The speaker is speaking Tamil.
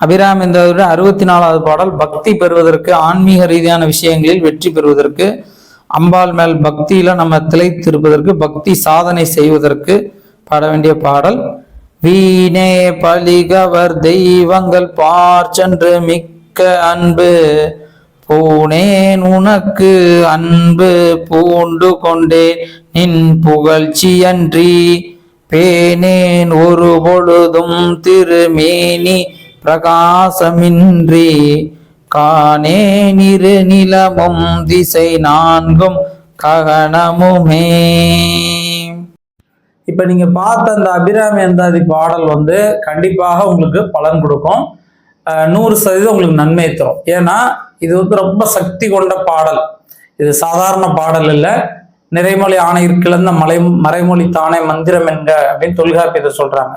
அபிராம் என்பவருடைய அறுபத்தி நாலாவது பாடல் பக்தி பெறுவதற்கு ஆன்மீக ரீதியான விஷயங்களில் வெற்றி பெறுவதற்கு அம்பாள் மேல் பக்தியில நம்ம திளைத்திருப்பதற்கு பக்தி சாதனை செய்வதற்கு பாட வேண்டிய பாடல். வீணே பலிகவர் தெய்வங்கள் பார் சென்று மிக்க அன்பு. பூனேன் உனக்கு அன்பு பூண்டு கொண்டேன் நின் புகழ்ச்சியன்றி பேனேன் ஒரு பொழுதும் திருமேனி பிரகாசமின்றி காணே நிறு நிலமும் திசை நான்கும் ககனமுமே. இப்ப நீங்க பார்த்த அந்த அபிராமி அந்தாதி பாடல் வந்து கண்டிப்பாக உங்களுக்கு பலன் கொடுக்கும். நூறு சதவீதம் உங்களுக்கு நன்மை தரும். ஏன்னா இது வந்து ரொம்ப சக்தி கொண்ட பாடல். இது சாதாரண பாடல் இல்லை. நிறைமொழி ஆணையிற்கிழந்த மலை மறைமொழி தானே மந்திரம் என்க அப்படின்னு தொல்காப்பியத்தை சொல்றாங்க.